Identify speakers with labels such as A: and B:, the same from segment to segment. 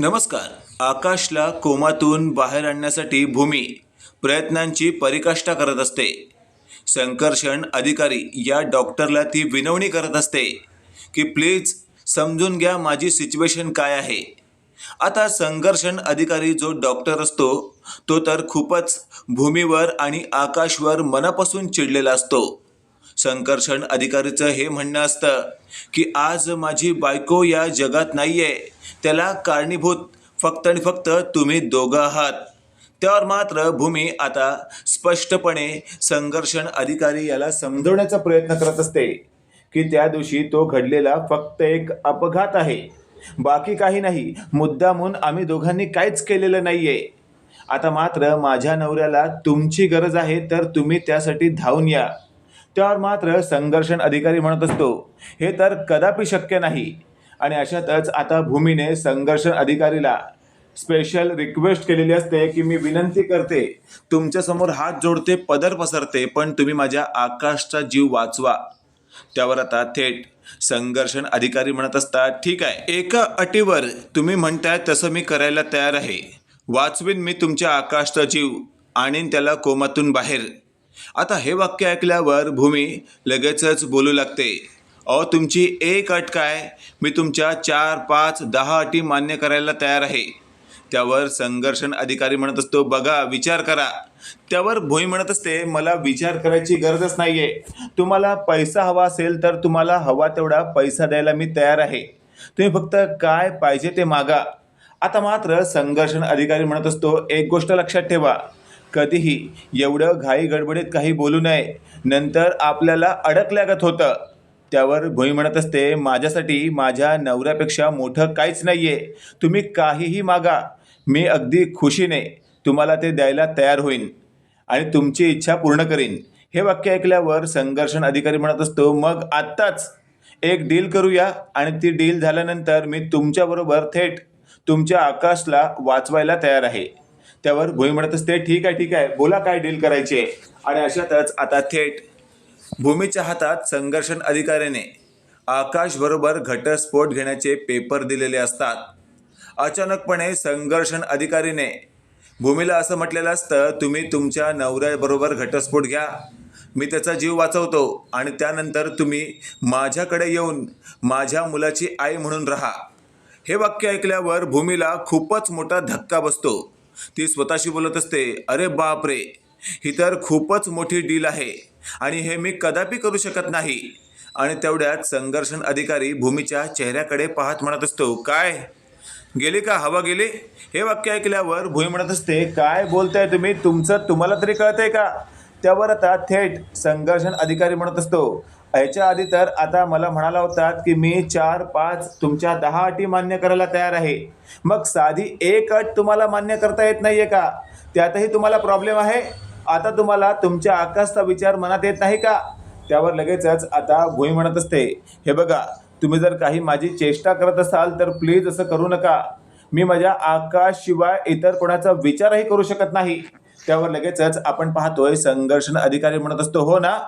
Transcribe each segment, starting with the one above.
A: नमस्कार. आकाशला कोमातून बाहेर आणण्यासाठी भूमी प्रयत्नांची परिकाष्ठा करत असते. संकर्षण अधिकारी या डॉक्टरला ती विनवणी करत असते की प्लीज समजून घ्या माझी सिच्युएशन काय आहे. आता संघर्षण अधिकारी जो डॉक्टर असतो तो तर खूपच भूमीवर आणि आकाशवर मनापासून चिडलेला असतो. संकर्षण अधिकारीचं हे म्हणणं असतं की आज माझी बायको या जगात नाही आहे त्याला कारणीभूत फक्त आणि फक्त तुम्ही दोघं आहात. त्यावर मात्र भूमी आता स्पष्टपणे संघर्षण अधिकारी याला समजवण्याचा प्रयत्न करत असते की त्या दिवशी तो घडलेला फक्त एक अपघात आहे. बाकी काही नाही मुद्दामून आम्ही दोघांनी काहीच केलेलं नाही आहे आता मात्र माझ्या नवऱ्याला तुमची गरज आहे तर तुम्ही त्यासाठी धावून या. त्यावर मात्र संघर्षण अधिकारी म्हणत असतो. हे तर कदापि शक्य नाही. आणि अशातच आता भूमीने संघर्षण अधिकारीला स्पेशल रिक्वेस्ट केलेली असते की मी विनंती करते तुमच्यासमोर हात जोडते पदर पसरते पण तुम्ही माझ्या आकाशचा जीव वाचवा. त्यावर आता थेट संघर्षण अधिकारी म्हणत असतात ठीक आहे. एका अटीवर तुम्ही म्हणताय तसं मी करायला तयार आहे. वाचवीन मी तुमच्या आकाशचा जीव आणीन त्याला कोमातून बाहेर. आता हे वाक्य ऐकल्यावर भूमी लगेचच बोलू लागते. अहो तुमची एक अट काय? मी तुमच्या चार पाच दहा अटी मान्य करायला तयार आहे. त्यावर संघर्षण अधिकारी म्हणत असतो बघा विचार करा. त्यावर भोई म्हणत असते मला विचार करायची गरजच नाहीये. तुम्हाला पैसा हवा असेल तर तुम्हाला हवा तेवढा पैसा द्यायला मी तयार आहे. तुम्ही फक्त काय पाहिजे ते मागा. आता मात्र संघर्षण अधिकारी म्हणत असतो एक गोष्ट लक्षात ठेवा. कधीही एवढं घाई गडबडीत काही बोलू नये. नंतर आपल्याला अडक लागत होतं. त्यावर भुई म्हणत असते माझ्यासाठी माझ्या नवऱ्यापेक्षा मोठं काहीच नाही आहे तुम्ही काहीही मागा. मी अगदी खुशीने तुम्हाला ते द्यायला तयार होईन आणि तुमची इच्छा पूर्ण करीन. हे वाक्य ऐकल्यावर संघर्षण अधिकारी म्हणत असतो मग आत्ताच एक डील करूया आणि ती डील झाल्यानंतर मी तुमच्याबरोबर थेट तुमच्या आकाशला वाचवायला तयार आहे. त्यावर भूमी म्हणत असते ठीक आहे ठीक आहे बोला काय डील करायची आहे. आणि अशातच आता थेट भूमीच्या हातात संघर्षण अधिकाऱ्याने आकाशबरोबर घटस्फोट घेण्याचे पेपर दिलेले असतात. अचानकपणे संघर्षण अधिकारीने भूमीला असं म्हटलेलं असतं तुम्ही तुमच्या नवऱ्याबरोबर घटस्फोट घ्या. मी त्याचा जीव वाचवतो आणि त्यानंतर तुम्ही माझ्याकडे येऊन माझ्या मुलाची आई म्हणून राहा. हे वाक्य ऐकल्यावर भूमीला खूपच मोठा धक्का बसतो. ती स्वतःशी बोलत असते अरे बाप रे ही तर खूपच मोठी डील आहे आणि हे मी कदापि करू शकत नाही. आणि तेवढ्यात संघर्षण अधिकारी भूमीच्या चेहऱ्याकडे पाहत म्हणत असतो काय? गेली का? हवा गेली? हे वाक्य ऐकल्यावर भूमी म्हणत असते काय बोलताय तुम्ही? तुमचं तुम्हाला तरी कळतंय का? त्यावर आता थेट संघर्षण अधिकारी म्हणत असतो याच्या आधी तर आता मला म्हणाला होतात की मी चार पाच तुमच्या दहा अटी मान्य करायला तयार आहे. मग साधी एक अट तुम्हाला मान्य करता येत नाहीये का? त्यातही तुम्हाला प्रॉब्लेम आहे? आता तुम्हाला तुमच्या आकाशचा विचार मनात येत नाही का? त्यावर लगेचच आता भुई म्हणत असते. हे बघा तुम्ही जर काही माझी चेष्टा करत असाल तर प्लीज असं करू नका. मी माझ्या आकाशशिवाय इतर कोणाचा विचारही करू शकत नाही. त्यावर लगेचच आपण पाहतोय संघर्षण अधिकारी म्हणत असतो हो ना?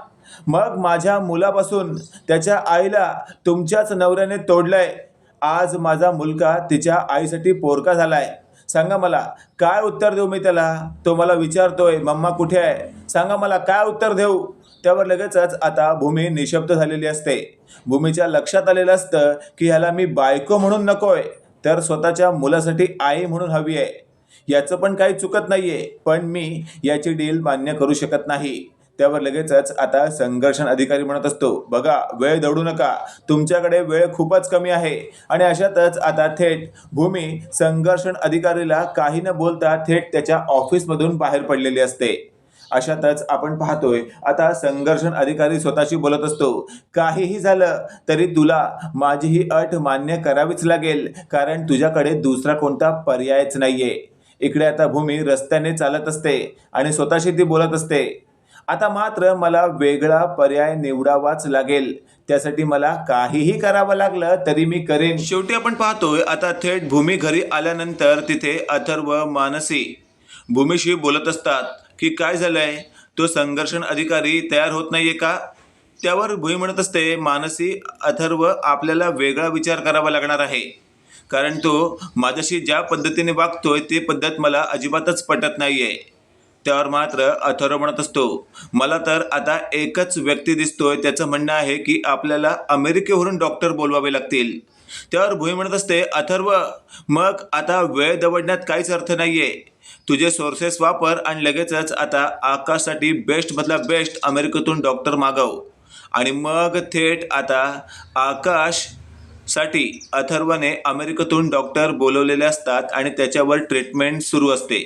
A: मग माझ्या मुलापासून त्याच्या आईला तुमच्याच नवऱ्याने तोडलंय. आज माझा मुलगा तिच्या आईसाठी पोरका झालाय. सांगा मला काय उत्तर देऊ मी त्याला? तो मला विचारतोय मम्मा कुठे आहे? सांगा मला काय उत्तर देऊ? त्यावर लगेचच आता भूमी निशब्द झालेली असते. भूमीच्या लक्षात आलेलं असतं की ह्याला मी बायको म्हणून नकोय तर स्वतःच्या मुलासाठी आई म्हणून हवी आहे. याचं पण काही चुकत नाहीये पण मी याची डील मान्य करू शकत नाही. त्यावर लगेचच आता संघर्षण अधिकारी म्हणत असतो बघा वेळ दौडू नका. तुमच्याकडे वेळ खूपच कमी आहे. आणि अशातच आता थेट भूमी संघर्षण अधिकारीला काही न बोलता थेट त्याच्या ऑफिसमधून बाहेर पडलेली असते. अशातच आपण पाहतोय आता संघर्षण अधिकारी स्वतःशी बोलत असतो काहीही झालं तरी तुला माझी ही अट मान्य करावीच लागेल कारण तुझ्याकडे दुसरा कोणता पर्यायच नाहीये. इकडे आता भूमी रस्त्याने चालत असते आणि स्वतःशी ती बोलत असते. आता मात्र मला वेगळा पर्याय निवडावाच लागेल. त्यासाठी मला काहीही करावं लागलं तरी मी करेन. शेवटी आपण पाहतोय आता थेट भूमी घरी आल्यानंतर तिथे अथर्व मानसी भूमीशी बोलत असतात की काय झालंय? तो संघर्षण अधिकारी तयार होत नाहीये का? त्यावर भूमी म्हणत असते मानसी अथर्व आपल्याला वेगळा विचार करावा लागणार आहे. कारण तो माझ्याशी ज्या पद्धतीने वागतोय ती पद्धत मला अजिबातच पटत नाही आहे त्यावर मात्र अथर्व म्हणत असतो. मला तर आता एकच व्यक्ती दिसतोय त्याचं म्हणणं आहे की आपल्याला अमेरिकेवरून डॉक्टर बोलवावे लागतील. त्यावर भुई म्हणत असते अथर्व मग आता वेळ दवडण्यात काहीच अर्थ नाही आहे तुझे सोर्सेस वापर आणि लगेचच आता आकाशसाठी बेस्टमधला बेस्ट अमेरिकेतून डॉक्टर मागव. आणि मग थेट आता आकाशसाठी अथर्वने अमेरिकेतून डॉक्टर बोलवलेले असतात आणि त्याच्यावर ट्रीटमेंट सुरू असते.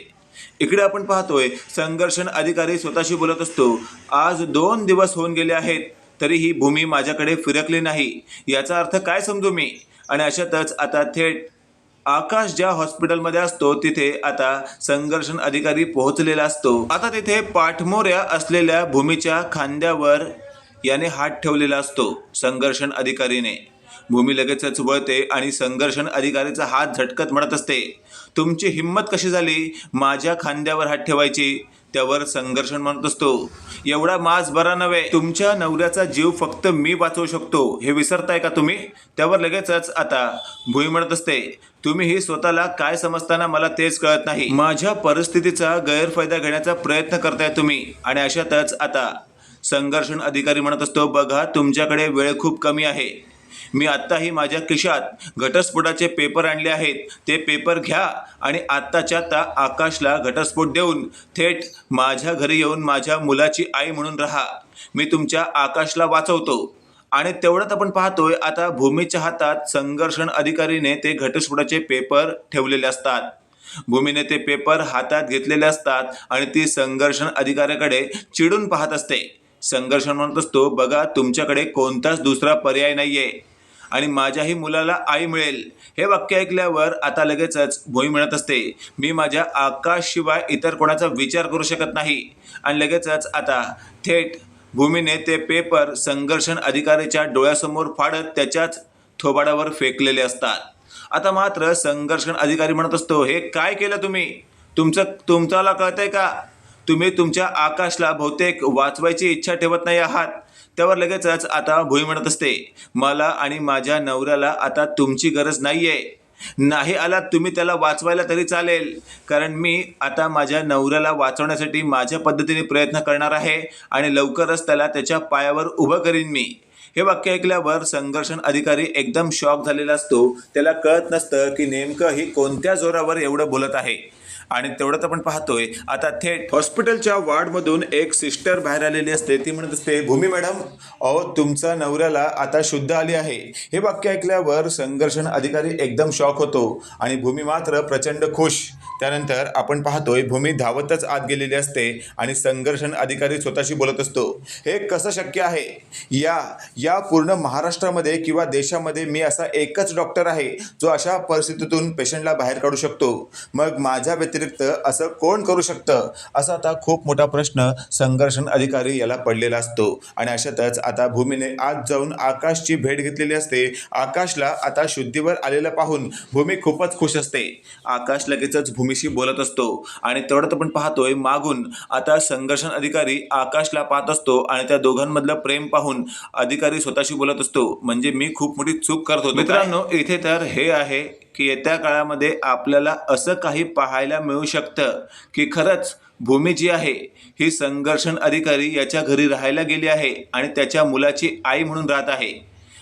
A: इकडे आपण पाहतोय संघर्षण अधिकारी स्वतःशी बोलत असतो. आज दोन दिवस होऊन गेले आहेत तरी ही भूमी माझ्याकडे फिरकली नाही. याचा अर्थ काय समजू मी? आणि अशातच आता थेट आकाश ज्या हॉस्पिटलमध्ये असतो तिथे आता संघर्षण अधिकारी पोहोचलेला असतो. आता तिथे पाठमोऱ्या असलेल्या भूमीच्या खांद्यावर याने हात ठेवलेला असतो संघर्षण अधिकारीने. भूमी लगेचच वळते आणि संघर्षण अधिकारीचा हात झटकत म्हणत असते. तुमची हिंमत कशी झाली? माझ्या खांद्यावर हात ठेवायची. त्यावर संघर्षण म्हणत असतो. एवढा मास बरा नव्हे. तुमच्या नवऱ्याचा जीव फक्त मी वाचवू शकतो. हे विसरताय का तुम्ही? त्यावर लगेचच आता भुई म्हणत असते. तुम्ही ही स्वतःला काय समजताना मला तेच कळत नाही. माझ्या परिस्थितीचा गैरफायदा घेण्याचा प्रयत्न करताय तुम्ही. आणि अशातच आता संघर्षण अधिकारी म्हणत असतो बघा तुमच्याकडे वेळ खूप कमी आहे. मी आत्ताही माझ्या खिशात घटस्फोटाचे पेपर आणले आहेत. ते पेपर घ्या आणि आत्ताच्या आत्ता आकाशला घटस्फोट देऊन थेट माझ्या घरी येऊन माझ्या मुलाची आई म्हणून राहा. मी तुमच्या आकाशला वाचवतो. आणि तेवढ्यात आपण पाहतोय आता भूमीच्या हातात संघर्षण अधिकारीने ते घटस्फोटाचे पेपर ठेवलेले असतात. भूमीने ते पेपर हातात घेतलेले असतात आणि ती संघर्षण अधिकाऱ्याकडे चिडून पाहत असते. संघर्षण म्हणत असतो बघा तुमच्याकडे कोणताच दुसरा पर्याय नाहीये. आणि माझ्याही मुलाला आई मिळेल. हे वाक्य ऐकल्यावर आता लगेचच भोई म्हणत असते मी माझ्या आकाशशिवाय इतर कोणाचा विचार करू शकत नाही. आणि लगेचच आता थेट भूमीने ते पेपर संघर्षण अधिकाऱ्याच्या डोळ्यासमोर फाडत त्याच्याच थोबाडावर फेकलेले असतात. आता मात्र संघर्षण अधिकारी म्हणत असतो हे काय केलं तुम्ही? तुमचं तुमच्याला कळतंय का? तुम्ही तुमच्या आकाशला बहुतेक वाचवायची इच्छा ठेवत नाही आहात. त्यावर लगेचच आता भुई म्हणत असते मला आणि माझ्या नवऱ्याला आता तुमची गरज नाही आहे नाही आलात तुम्ही त्याला वाचवायला तरी चालेल. कारण मी आता माझ्या नवऱ्याला वाचवण्यासाठी माझ्या पद्धतीने प्रयत्न करणार आहे आणि लवकरच त्याला त्याच्या पायावर उभं करीन मी. हे वाक्य ऐकल्यावर संघर्षण अधिकारी एकदम शॉक झालेला असतो. त्याला कळत नसतं की नेमकं ही कोणत्या जोरावर एवढं बोलत आहे. आणि तेवढंच आपण पाहतोय. आता थेट हॉस्पिटलच्या वार्डमधून एक सिस्टर बाहेर आलेली असते. ती म्हणत असते भूमी मॅडम अहो तुमचा नवऱ्याला आता शुद्ध आली आहे. हे वाक्य ऐकल्यावर संघर्षण अधिकारी एकदम शॉक होतो आणि भूमी मात्र प्रचंड खुश. त्यानंतर आपण पाहतोय भूमी धावतच आत गेलेली असते आणि संघर्षण अधिकारी स्वतःशी बोलत असतो. हे कसं शक्य आहे? या या पूर्ण महाराष्ट्रामध्ये किंवा देशामध्ये मी असा एकच डॉक्टर आहे जो अशा परिस्थितीतून पेशंटला बाहेर काढू शकतो. मग माझ्या व्यतिरिक्त असं कोण करू शकतं? असा आता खूप मोठा प्रश्न संघर्षण अधिकारी याला पडलेला असतो. आणि अशातच आता भूमीने आज जाऊन आकाशची भेट घेतलेली असते. आकाशला आता शुद्धीवर आलेलं पाहून भूमी खूपच खुश असते. आकाश लगेचच भूमीशी बोलत असतो. आणि तेवढ्यात आपण पाहतोय मागून आता संघर्षण अधिकारी आकाशला पाहत असतो आणि त्या दोघांमधलं प्रेम पाहून अधिकारी स्वतःशी बोलत असतो. म्हणजे मी खूप मोठी चूक करत होतो मित्रांनो इथे तर हे आहे की येत्या काळामध्ये आपल्याला असं काही पाहायला मिळू शकतं. की खरंच भूमी जी आहे ही संघर्षण अधिकारी याच्या घरी राहायला गेली आहे आणि त्याच्या मुलाची आई म्हणून राहत आहे.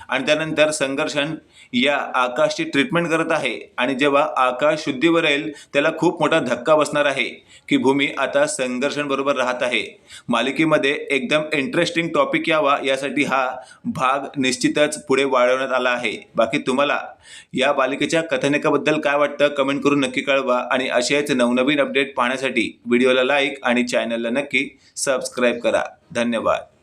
A: आणि त्यानंतर संघर्षण या आकाशची ट्रीटमेंट करत आहे. आणि जेव्हा आकाश शुद्धीवर येईल त्याला खूप मोठा धक्का बसणार आहे की भूमी आता संघर्षण बरोबर राहत आहे. मालिकेमध्ये एकदम इंटरेस्टिंग टॉपिक यावा यासाठी हा भाग निश्चितच पुढे वाढवण्यात आला आहे. बाकी तुम्हाला या मालिकेच्या कथानकाबद्दल काय वाटतं कमेंट करून नक्की कळवा. आणि असेच नवनवीन अपडेट पाहण्यासाठी व्हिडिओला लाईक आणि चॅनलला नक्की सबस्क्राईब करा. धन्यवाद.